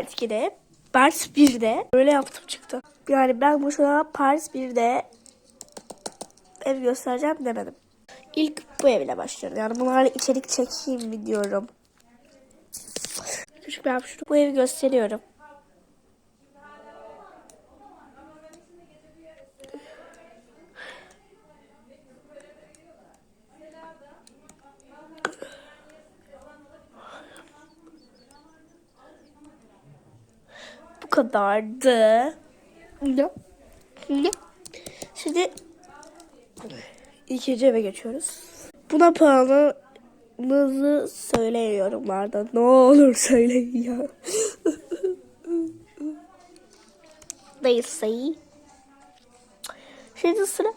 Part 2'de, Part 1'de böyle yaptım çıktı. Yani ben boşuna Part 1'de ev göstereceğim demedim. İlk bu evle başlıyorum. Yani bunlarla içerik çekeyim mi diyorum. Küçük bir hapşuruk. Bu evi gösteriyorum. Kadardı. Ne? Ne? Şimdi ikinci eve geçiyoruz. Buna puanınızı söyleyin yorumlarda. Ne olur söyleyin ya. Neyse. Şimdi sıra.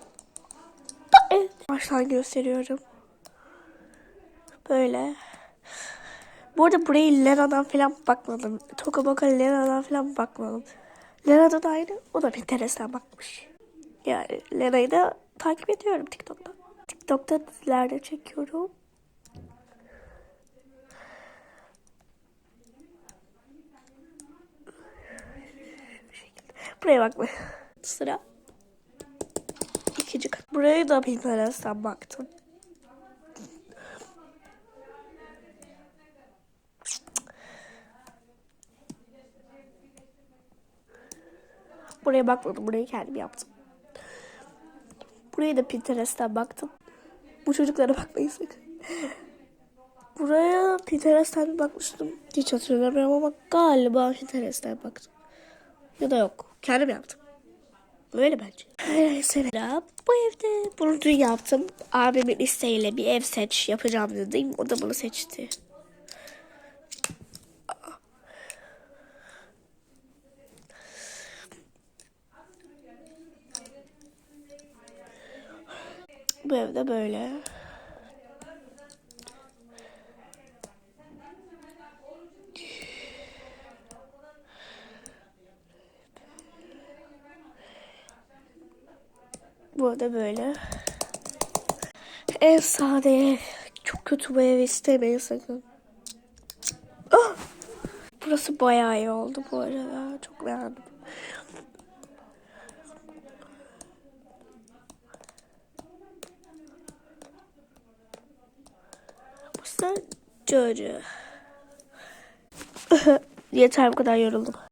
Baştan gösteriyorum. Böyle. Bu arada burayı Lena'dan falan bakmadım. Toka Boka Lena'dan falan bakmadım. Lena da aynı. O da Pinterest'ten bakmış. Yani Lena'yı da takip ediyorum TikTok'ta. TikTok'ta dizilerde çekiyorum. Buraya bakma. Sıra. İkinci kat. Buraya da Pinterest'ten baktım. Buraya bakmadım. Burayı kendim yaptım. Buraya da Pinterest'ten baktım. Bu çocuklara bakmayın sakın. Buraya Pinterest'ten bakmıştım. Hiç hatırlamıyorum ama galiba Pinterest'ten baktım. Ya da yok. Kendim yaptım. Öyle bence. Neyse. Bu evde bunu dün yaptım. Abimin isteğiyle bir ev seç yapacağım dedim. O da bunu seçti. Bu evde böyle. Bu evde böyle. Ev sade ev. Çok kötü bu evi istemeyin sakın. Ah! Burası bayağı iyi oldu bu arada. Çok beğendim. Burası Jojo. Yeter bu kadar yoruldum.